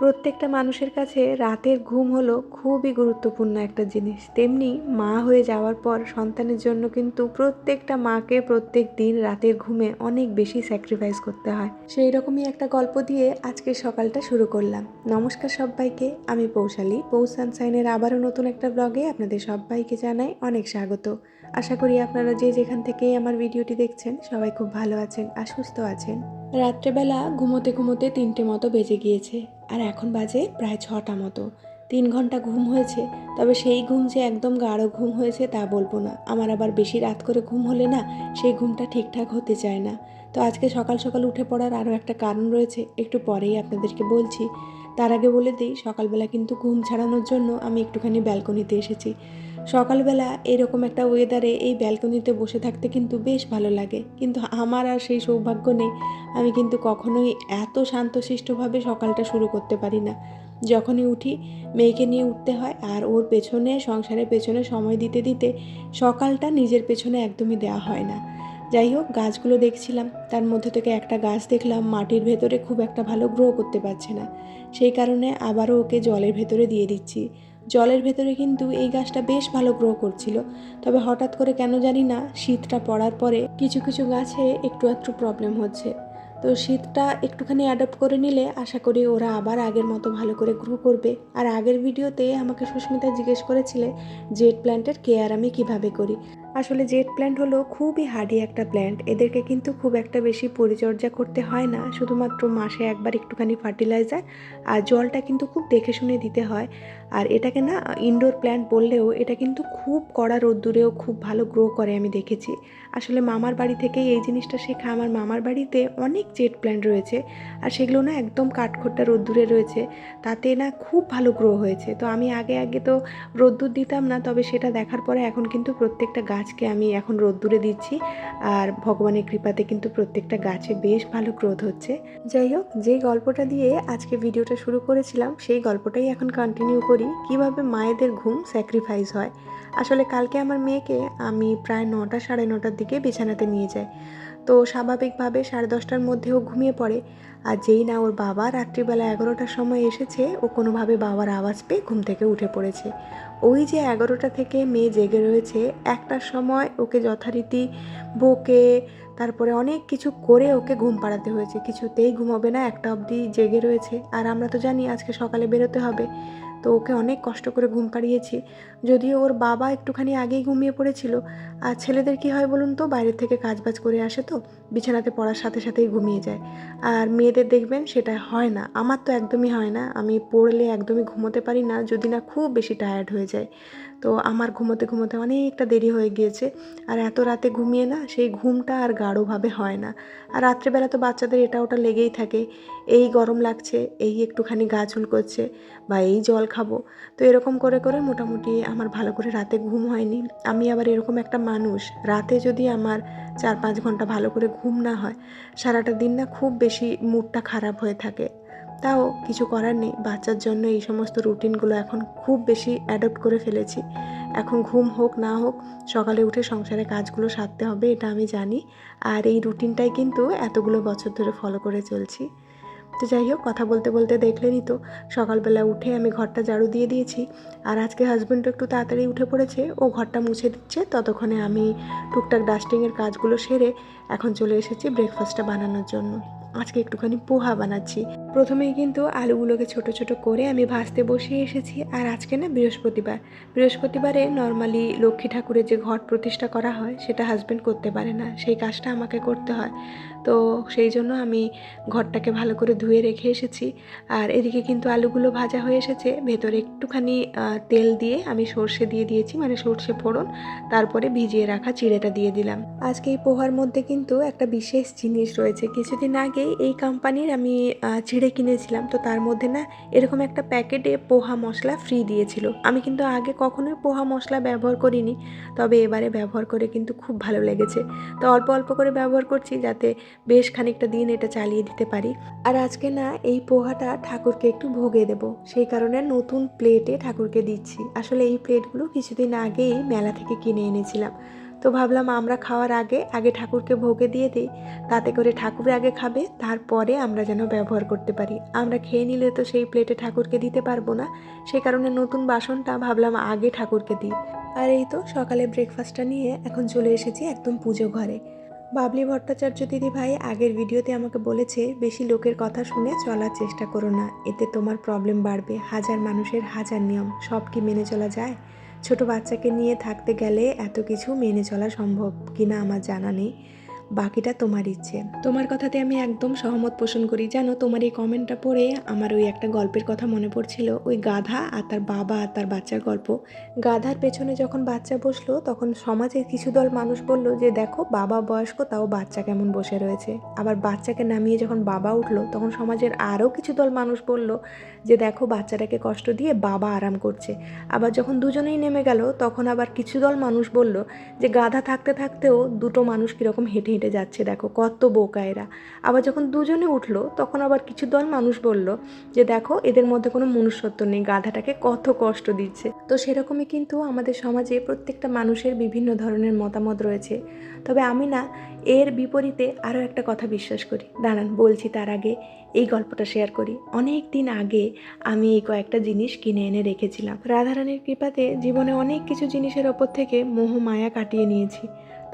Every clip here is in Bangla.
প্রত্যেকটা মানুষের কাছে রাতের ঘুম হলো খুবই গুরুত্বপূর্ণ একটা জিনিস। তেমনি মা হয়ে যাওয়ার পর সন্তানের জন্য কিন্তু প্রত্যেকটা মাকে প্রত্যেক দিন রাতের ঘুমে অনেক বেশি স্যাক্রিফাইস করতে হয়। সেই রকমই একটা গল্প দিয়ে আজকে সকালটা শুরু করলাম। নমস্কার সবাইকে, আমি পৌশালী। পৌষ সানসাইনের আবারও নতুন একটা ব্লগে আপনাদের সবাইকে জানাই অনেক স্বাগত। আশা করি আপনারা যে যেখান থেকেই আমার ভিডিওটি দেখছেন সবাই খুব ভালো আছেন আর সুস্থ আছেন। রাত্রেবেলা ঘুমোতে ঘুমোতে তিনটে মতো বেজে গিয়েছে, আর এখন বাজে প্রায় ছটা মতো। তিন ঘণ্টা ঘুম হয়েছে, তবে সেই ঘুম যে একদম গাঢ় ঘুম হয়েছে তা বলব না। আমার আবার বেশি রাত করে ঘুম হলে না, সেই ঘুমটা ঠিকঠাক হতে চায় না। তো আজকে সকাল সকাল উঠে পড়ার আরও একটা কারণ রয়েছে, একটু পরেই আপনাদেরকে বলছি। তার আগে বলে দিই, সকালবেলা কিন্তু ঘুম ছাড়ানোর জন্য আমি একটুখানি ব্যালকনিতে এসেছি। সকালবেলা এরকম একটা ওয়েদারে এই ব্যালকনিতে বসে থাকতে কিন্তু বেশ ভালো লাগে। কিন্তু আমার আর সেই সৌভাগ্য নেই, আমি কিন্তু কখনোই এত শান্তশিষ্টভাবে সকালটা শুরু করতে পারি না। যখনই উঠি, মেয়েকে নিয়ে উঠতে হয় আর ওর পেছনে, সংসারের পেছনে সময় দিতে দিতে সকালটা নিজের পেছনে একদমই দেওয়া হয় না। যাই হোক, গাছগুলো দেখছিলাম। তার মধ্যে থেকে একটা গাছ দেখলাম, মাটির ভেতরে খুব একটা ভালো গ্রো করতে পারছে না। সেই কারণে আবারও ওকে জলের ভেতরে দিয়ে দিচ্ছি। জলের ভেতরে কিন্তু এই গাছটা বেশ ভালো গ্রো করছিল। তবে হঠাৎ করে কেন জানি না, শীতটা পড়ার পরে কিছু কিছু গাছে একটু একটু প্রবলেম হচ্ছে। তো শীতটা একটুখানি অ্যাডাপ্ট করে নিলে আশা করি ওরা আবার আগের মতো ভালো করে গ্রো করবে। আর আগের ভিডিওতে আমাকে সুস্মিতা জিজ্ঞেস করেছিলে জেড প্ল্যান্টের কেয়ার আমি কীভাবে করি? আসলে জেট প্ল্যান্ট হলো খুবই হার্ডি একটা প্ল্যান্ট। এদেরকে কিন্তু খুব একটা বেশি পরিচর্যা করতে হয় না। শুধুমাত্র মাসে একবার একটুখানি ফার্টিলাইজার আর জলটা কিন্তু খুব দেখে শুনে দিতে হয়। আর এটাকে না ইনডোর প্ল্যান্ট বললেও এটা কিন্তু খুব কড়া রোদ্দুরেও খুব ভালো গ্রো করে আমি দেখেছি। আসলে মামার বাড়ি থেকেই এই জিনিসটা শেখা। আমার মামার বাড়িতে অনেক জেট প্ল্যান্ট রয়েছে। আর সেগুলো না একদম কাঠখোট্টা রোদ্দুরে রয়েছে। তাতে না খুব ভালো গ্রো হয়েছে। তো আমি আগে আগে তো রোদ্দুর দিতাম না, তবে সেটা দেখার পরে এখন কিন্তু প্রত্যেকটা গাছকে আমি এখন রোদ্দুরে দিচ্ছি আর ভগবানের কৃপাতে কিন্তু প্রত্যেকটা গাছে বেশ ভালো গ্রোথ হচ্ছে। যাই হোক যে গল্পটা দিয়ে আজকে ভিডিওটা শুরু করেছিলাম, সেই গল্পটাই এখন কন্টিনিউ করি। কীভাবে মায়েদের ঘুম স্যাক্রিফাইস হয়? আসলে কালকে আমার মেয়েকে আমি প্রায় নটা সাড়ে নটার দিকে বিছানাতে নিয়ে যাই। তো স্বাভাবিকভাবে সাড়ে দশটার মধ্যেও ঘুমিয়ে পড়ে। আর যেই না ওর বাবা রাত্রিবেলা এগারোটার সময় এসেছে, ও কোনোভাবে বাবার আওয়াজ পেয়ে ঘুম থেকে উঠে পড়েছে। ওই যে এগারোটা থেকে মেয়ে জেগে রয়েছে, একটার সময় ওকে যথারীতি বকে, তারপরে অনেক কিছু করে ওকে ঘুম পাড়াতে হয়েছে। কিছুতেই ঘুমাবে না, একটা অবধি জেগে রয়েছে। আর আমরা তো জানি আজকে সকালে বেরোতে হবে। তো ওকে অনেক কষ্ট করে ঘুম পাড়িয়েছি যদিও ওর বাবা একটুখানি আগেই ঘুমিয়ে পড়েছিল। আর ছেলেদের কি হয় বলুন তো বাইরের থেকে কাজ বাজ করে আসে তো, বিছানাতে পড়ার সাথে সাথেই ঘুমিয়ে যায়। আর মেয়েদের দেখবেন সেটা হয় না। আমার তো একদমই হয় না। আমি পড়লে একদমই ঘুমোতে পারি না, যদি না খুব বেশি টায়ার্ড হয়ে যায়। তো আমার ঘুমোতে ঘুমোতে অনেকটা দেরি হয়ে গিয়েছে। আর এত রাতে ঘুমিয়ে না সেই ঘুমটা আর গাঢ়ভাবে হয় না। আর রাত্রেবেলা তো বাচ্চাদের এটা ওটা লেগেই থাকে। এই গরম লাগছে, এই একটুখানি গা করছে বা এই জল খাব। তো এরকম করে করে মোটামুটি আমার ভালো করে রাতে ঘুম হয়নি। আমি আবার এরকম একটা মানুষ, রাতে যদি আমার চার পাঁচ ঘণ্টা ভালো করে ঘুম না হয়, সারাটা দিন না খুব বেশি মুডটা খারাপ হয়ে থাকে। তাও কিছু করার নেই। বাচ্চার জন্য এই সমস্ত রুটিনগুলো এখন খুব বেশি অ্যাডপ্ট করে ফেলেছি। এখন ঘুম হোক, না হোক, সকালে উঠে সংসারে কাজগুলো সারতে হবে, এটা আমি জানি। আর এই রুটিনটাই কিন্তু এতগুলো বছর ধরে ফলো করে চলছি। তো যাই হোক, কথা বলতে বলতে দেখলেনই তো, সকালবেলা উঠে আমি ঘরটা ঝাড়ু দিয়ে দিয়েছি। আর আজকে হাজব্যান্ডও একটু তাড়াতাড়ি উঠে পড়েছে, ও ঘরটা মুছে দিচ্ছে। ততক্ষণে আমি টুকটাক ডাস্টিংয়ের কাজগুলো সেরে এখন চলে এসেছি ব্রেকফাস্টটা বানানোর জন্য। আজকে একটুখানি পোহা বানাচ্ছি। প্রথমেই কিন্তু আলুগুলোকে ছোট ছোট করে আমি ভাজতে বসিয়ে এসেছি, আর আজকে না বৃহস্পতিবার। বৃহস্পতিবারে নর্মালি লক্ষ্মী ঠাকুরের যে ঘট প্রতিষ্ঠা করা হয়, সেটা হাজব্যান্ড করতে পারে না। সেই কাজটা আমাকে করতে হয়। তো সেই জন্য আমি ঘরটাকে ভালো করে ধুয়ে রেখে এসেছি। আর এদিকে কিন্তু আলুগুলো ভাজা হয়ে এসেছে। ভেতরে একটুখানি তেল দিয়ে আমি সর্ষে দিয়ে দিয়েছি মানে সর্ষে ফোড়ন। তারপরে ভিজিয়ে রাখা চিড়েটা দিয়ে দিলাম। আজকে এই পোহার মধ্যে কিন্তু একটা বিশেষ জিনিস রয়েছে। কিছুদিন আগেই এই কোম্পানির আমি চিড়ে কিনেছিলাম। তো তার মধ্যে না এরকম একটা প্যাকেটে পোহা মশলা ফ্রি দিয়েছিল। আমি কিন্তু আগে কখনোই পোহা মশলা ব্যবহার করিনি, তবে এবারে ব্যবহার করে কিন্তু খুব ভালো লেগেছে। তো অল্প অল্প করে ব্যবহার করছি যাতে বেশ খানিকটা দিন এটা চালিয়ে দিতে পারি। আর আজকে না এই পোহাটা ঠাকুরকে একটু ভোগে দেব। সেই কারণে নতুন প্লেটে ঠাকুরকে দিচ্ছি। আসলে এই প্লেটগুলো কিছুদিন আগেই মেলা থেকে কিনে এনেছিলাম। তো ভাবলাম আমরা খাওয়ার আগে আগে ঠাকুরকে ভোগে দিয়ে দিই। তাতে করে ঠাকুর আগে খাবে, তারপরে আমরা যেন ব্যবহার করতে পারি। আমরা খেয়ে নিলে তো সেই প্লেটে ঠাকুরকে দিতে পারব না। সেই কারণে নতুন বাসনটা ভাবলাম আগে ঠাকুরকে দিই। আর এই তো সকালে ব্রেকফাস্টটা নিয়ে এখন চলে এসেছি একদম পুজো ঘরে। বাবলি ভট্টাচার্য দিদি ভাই আগের ভিডিওতে আমাকে বলেছে, বেশি লোকের কথা শুনে চলার চেষ্টা করো না। এতে তোমার প্রবলেম বাড়বে। হাজার মানুষের হাজার নিয়ম। সব কি মেনে চলা যায়? ছোট বাচ্চাকে নিয়ে থাকতে গেলে এত কিছু মেনে চলা সম্ভব কিনা আমার জানা নেই। বাকিটা তোমার ইচ্ছে। তোমার কথাতে আমি একদম সহমত পোষণ করি। জানো, তোমার এই কমেন্টটা পড়ে আমার ওই একটা গল্পের কথা মনে পড়ছিল। ওই গাধা আর তার বাবা আর তার বাচ্চার গল্প। গাধার পেছনে যখন বাচ্চা বসল, তখন সমাজের কিছু দল মানুষ বলল যে, দেখো, বাবা বয়স্ক, তাও বাচ্চা কেমন বসে রয়েছে? আবার বাচ্চাকে নামিয়ে যখন বাবা উঠল, তখন সমাজের আরও কিছু দল মানুষ বলল যে, দেখো, বাচ্চাটাকে কষ্ট দিয়ে বাবা আরাম করছে। আবার যখন দুজনেই নেমে গেল, তখন আবার কিছু দল মানুষ বলল যে, গাধা থাকতে থাকতেও দুটো মানুষ কীরকম হেঁটে হেঁটে যাচ্ছে, দেখো কত বোকা এরা। আবার যখন দুজনে উঠল, তখন আবার কিছু দল মানুষ বলল যে, দেখো, এদের মধ্যে কোনো মনুষ্যত্ব নেই, গাধাটাকে কত কষ্ট দিচ্ছে। তো সেরকমই কিন্তু আমাদের সমাজে প্রত্যেকটা মানুষের বিভিন্ন ধরনের মতামত রয়েছে। তবে আমি না, এর বিপরীতে আরও একটা কথা বিশ্বাস করি। দাঁড়ান, বলছি তার আগে এই গল্পটা শেয়ার করি। অনেক দিন আগে আমি এই কয়েকটা জিনিস কিনে এনে রেখেছিলাম। রাধারানীর কৃপাতে জীবনে অনেক কিছু জিনিসের ওপর থেকে মোহ, মায়া কাটিয়ে নিয়েছি।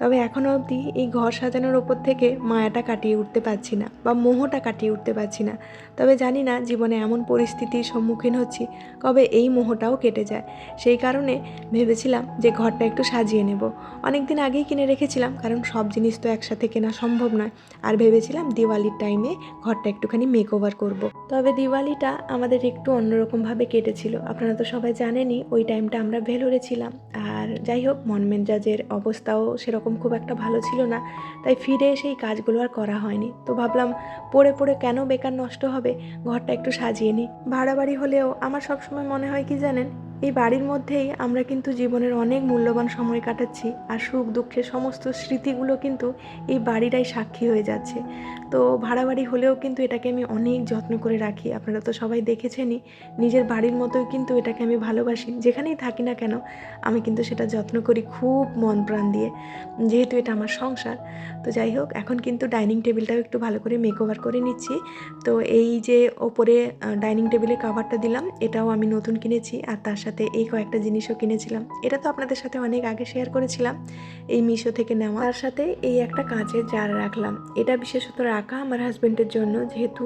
তবে এখনও অবধি এই ঘর সাজানোর ওপর থেকে মায়াটা কাটিয়ে উঠতে পারছি না বা মোহটা কাটিয়ে উঠতে পারছি না। তবে জানি না জীবনে এমন পরিস্থিতির সম্মুখীন হচ্ছি কবে এই মোহটাও কেটে যায়। সেই কারণে ভেবেছিলাম যে ঘরটা একটু সাজিয়ে নেব। অনেক দিন আগেই কিনে রেখেছিলাম কারণ সব জিনিস তো একসাথে কেনা সম্ভব নয়। আর ভেবেছিলাম দিওয়ালির টাইমে ঘরটা একটুখানি মেক ওভার করব। তবে দিওয়ালিটা আমাদের একটু অন্যরকমভাবে কেটেছিল। আপনারা তো সবাই জানেনই ওই টাইমটা আমরা ভেলোরে ছিলাম। আর যাই হোক মন মেজাজের অবস্থাও সেরকম খুব একটা ভালো ছিল না, তাই ফিরে এসে এই কাজগুলো আর করা হয়নি। তো ভাবলাম পড়ে পড়ে কেন বেকার নষ্ট হবে, ঘরটা একটু সাজিয়ে নিই। ভাড়া বাড়ি হলেও আমার সবসময় মনে হয় কি জানেন এই বাড়ির মধ্যেই আমরা কিন্তু জীবনের অনেক মূল্যবান সময় কাটাচ্ছি আর সুখ দুঃখের সমস্ত স্মৃতিগুলো কিন্তু এই বাড়িটাই সাক্ষী হয়ে যাচ্ছে। তো ভাড়া বাড়ি হলেও কিন্তু এটাকে আমি অনেক যত্ন করে রাখি। আপনারা তো সবাই দেখেছেনই, নিজের বাড়ির মতোই কিন্তু এটাকে আমি ভালোবাসি। যেখানেই থাকি না কেন, আমি কিন্তু সেটা যত্ন করি খুব মন প্রাণ দিয়ে, যেহেতু এটা আমার সংসার। তো যাই হোক, এখন কিন্তু ডাইনিং টেবিলটাও একটু ভালো করে মেক ওভার করে নিচ্ছি। তো এই যে ওপরে ডাইনিং টেবিলে কাভারটা দিলাম, এটাও আমি নতুন কিনেছি আর তার সাথে এই কয়েকটা জিনিসও কিনেছিলাম। এটা তো আপনাদের সাথে অনেক আগে শেয়ার করেছিলাম। এই মিশো থেকে নেওয়া। তার সাথে এই একটা কাঁচের জার রাখলাম। এটা বিশেষত রাখা আমার হাজব্যান্ডের জন্য। যেহেতু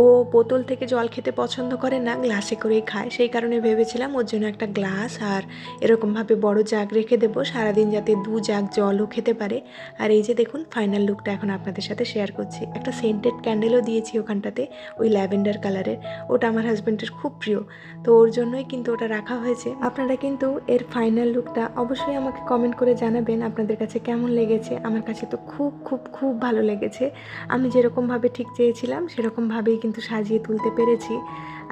ও বোতল থেকে জল খেতে পছন্দ করে না, গ্লাসে করেই খায়। সেই কারণে ভেবেছিলাম ওর জন্য একটা গ্লাস আর এরকমভাবে বড় জাগ রেখে দেবো। সারাদিন যাতে দু জাগ জলও খেতে পারে। আর এই যে দেখুন ফাইনাল লুকটা এখন আপনাদের সাথে শেয়ার করছি। একটা সেন্টেড ক্যান্ডেলও দিয়েছি ওখানটাতে, ওই ল্যাভেন্ডার কালারের ওটা আমার হাজব্যান্ডের খুব প্রিয়। তো ওর জন্যই কিন্তু ওটা রাখা হয়েছে। আপনারা কিন্তু এর ফাইনাল লুকটা অবশ্যই আমাকে কমেন্ট করে জানাবেন আপনাদের কাছে কেমন লেগেছে। আমার কাছে তো খুব খুব খুব ভালো লেগেছে। আমি যেরকমভাবে ঠিক চেয়েছিলাম, সেরকমভাবেই কিন্তু সাজিয়ে তুলতে পেরেছি।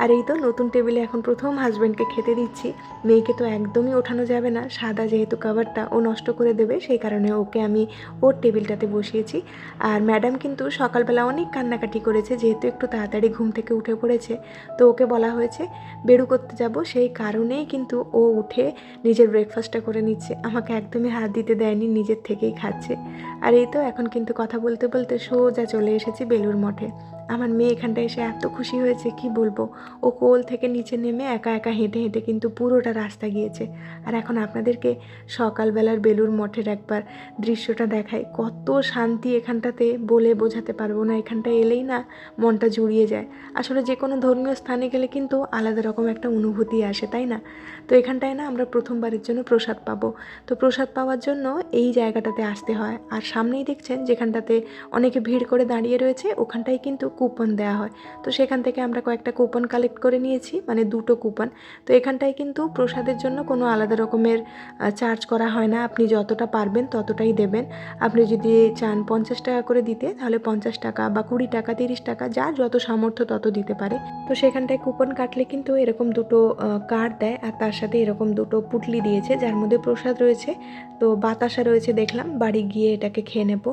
আর এই তো নতুন টেবিলে এখন প্রথম হাজব্যান্ডকে খেতে দিচ্ছি। মেয়েকে তো একদমই ওঠানো যাবে না। সাদা যেহেতু কাভারটা ও নষ্ট করে দেবে, সেই কারণে ওকে আমি ওর টেবিলটাতে বসিয়েছি। আর ম্যাডাম কিন্তু সকালবেলা অনেক কান্নাকাটি করেছে, যেহেতু একটু তাড়াতাড়ি ঘুম থেকে উঠে পড়েছে। তো ওকে বলা হয়েছে, বেরু করতে যাব। সেই কারণেই কিন্তু ও উঠে নিজের ব্রেকফাস্টটা করে নিচ্ছে। আমাকে একদমই হাত দিতে দেয়নি, নিজের থেকেই খাচ্ছে। আর এই তো এখন কিন্তু কথা বলতে বলতে সোজা চলে এসেছি বেলুর মঠে। আমার মেয়ে এখানটায় এসে এত খুশি হয়েছে, কি বলব? ও কোল থেকে নিচে নেমে একা একা হেঁটে হেঁটে কিন্তু পুরোটা রাস্তা গিয়েছে। আর এখন আপনাদেরকে সকালবেলার বেলুর মঠের একবার দৃশ্যটা দেখায় কত শান্তি এখানটাতে বলে বোঝাতে পারব না, এখানটায় এলেই না মনটা জুড়িয়ে যায়। আসলে যে কোনো ধর্মীয় স্থানে গেলে কিন্তু আলাদা রকম একটা অনুভূতি আসে, তাই না? তো এখানটায় না আমরা প্রথমবারের জন্য প্রসাদ পাবো। তো প্রসাদ পাওয়ার জন্য এই জায়গাটাতে আসতে হয়। আর সামনেই দেখছেন যেখানটাতে অনেকে ভিড় করে দাঁড়িয়ে রয়েছে, ওখানটায় কিন্তু কুপন দেওয়া হয়। তো সেখান থেকে আমরা কয়েকটা কুপন কালেক্ট করে নিয়েছি মানে দুটো কুপন তো এখানটায় কিন্তু প্রসাদের জন্য কোনো আলাদা রকমের চার্জ করা হয় না। আপনি যতটা পারবেন ততটাই দেবেন। আপনি যদি চান পঞ্চাশ টাকা করে দিতে, তাহলে পঞ্চাশ টাকা বা কুড়ি টাকা, তিরিশ টাকা যা যত সামর্থ্য তত দিতে পারে। তো সেখানটায় কুপন কাটলে কিন্তু এরকম দুটো কার্ড দেয়। আর তার সাথে এরকম দুটো পুটলি দিয়েছে, যার মধ্যে প্রসাদ রয়েছে। তো বাতাসা রয়েছে দেখলাম, বাড়ি গিয়ে এটাকে খেয়ে নেব।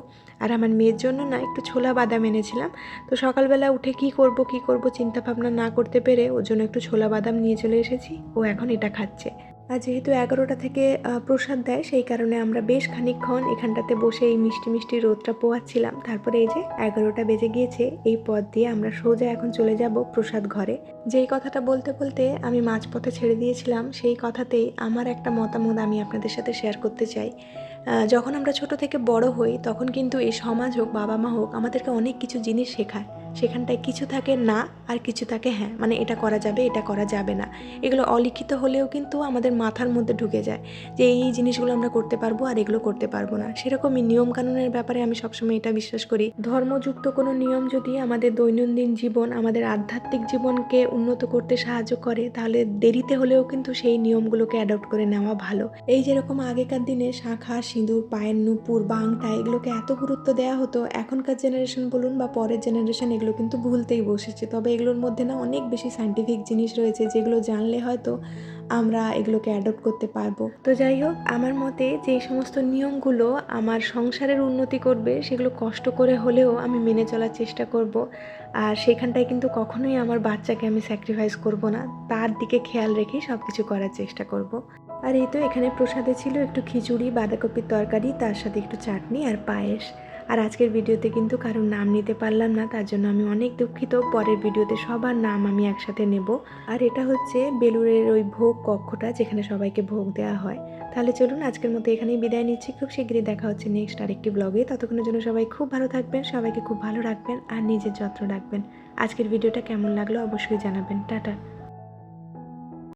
আর আমার মেয়ের জন্য না একটু ছোলা বাদাম এনেছিলাম। তো সকালবেলা উঠে কি করব কি করব চিন্তা ভাবনা না করতে পেরে ওর জন্য একটু ছোলা বাদাম নিয়ে চলে এসেছি। ও এখন এটা খাচ্ছে। আর যেহেতু এগারোটা থেকে প্রসাদ দেয়, সেই কারণে আমরা বেশ খানিকক্ষণ এখানটাতে বসে এই মিষ্টি মিষ্টি রোদটা পোয়াচ্ছিলাম। তারপরে এই যে এগারোটা বেজে গিয়েছে, এই পথ দিয়ে আমরা সোজা এখন চলে যাব প্রসাদ ঘরে। যেই কথাটা বলতে বলতে আমি মাঝপথে ছেড়ে দিয়েছিলাম, সেই কথাতেই আমার একটা মতামত আমি আপনাদের সাথে শেয়ার করতে চাই। যখন আমরা ছোট থেকে বড় হই, তখন কিন্তু এই সমাজ হোক, বাবা মা হোক, আমাদেরকে অনেক কিছু জিনিস শেখায়। সেখানটায় কিছু থাকে না আর কিছু থাকে হ্যাঁ মানে এটা করা যাবে, এটা করা যাবে না। এগুলো অলিখিত হলেও কিন্তু আমাদের মাথার মধ্যে ঢুকে যায় যে এই জিনিসগুলো আমরা করতে পারব আর এগুলো করতে পারব না। সেরকমই নিয়ম কানুনের ব্যাপারে আমি সবসময় এটা বিশ্বাস করি। ধর্মযুক্ত কোনো নিয়ম যদি আমাদের দৈনন্দিন জীবন, আমাদের আধ্যাত্মিক জীবনকে উন্নত করতে সাহায্য করে, তাহলে দেরিতে হলেও কিন্তু সেই নিয়মগুলোকে অ্যাডপ্ট করে নেওয়া ভালো। এই যেরকম আগেকার দিনে শাখা, সিঁদুর, পায়ের নুপুর বা আংটা এগুলোকে এত গুরুত্ব দেওয়া হতো, এখনকার জেনারেশন বলুন বা পরের জেনারেশন এগুলো কিন্তু ভুলতেই বসেছে। তবে এগুলোর মধ্যে না অনেক বেশি সাইন্টিফিক জিনিস রয়েছে যেগুলো জানলে হয়তো আমরা এগুলোকে অ্যাডপ্ট করতে পারব। তো যাই হোক, আমার মতে যে সমস্ত নিয়মগুলো আমার সংসারের উন্নতি করবে, সেগুলো কষ্ট করে হলেও আমি মেনে চলার চেষ্টা করব। আর সেখানটায় কিন্তু কখনোই আমার বাচ্চাকে আমি স্যাক্রিফাইস করব না। তার দিকে খেয়াল রেখেই সব কিছু করার চেষ্টা করব। আর এই তো এখানে প্রসাদে ছিল একটু খিচুড়ি, বাঁধাকপির তরকারি, তার সাথে একটু চাটনি আর পায়েস। আর আজকের ভিডিওতে কিন্তু কারোর নাম নিতে পারলাম না, তার জন্য আমি অনেক দুঃখিত। পরের ভিডিওতে সবার নাম আমি একসাথে নেব। আর এটা হচ্ছে বেলুরের ওই ভোগ কক্ষটা যেখানে সবাইকে ভোগ দেওয়া হয়। তাহলে চলুন আজকের মতো এখানেই বিদায় নিচ্ছি। খুব শীঘ্রই দেখা হচ্ছে নেক্সট আরেকটি ব্লগে ততক্ষণের জন্য সবাই খুব ভালো থাকবেন, সবাইকে খুব ভালো রাখবেন আর নিজের যত্ন রাখবেন। আজকের ভিডিওটা কেমন লাগল অবশ্যই জানাবেন। টাটা।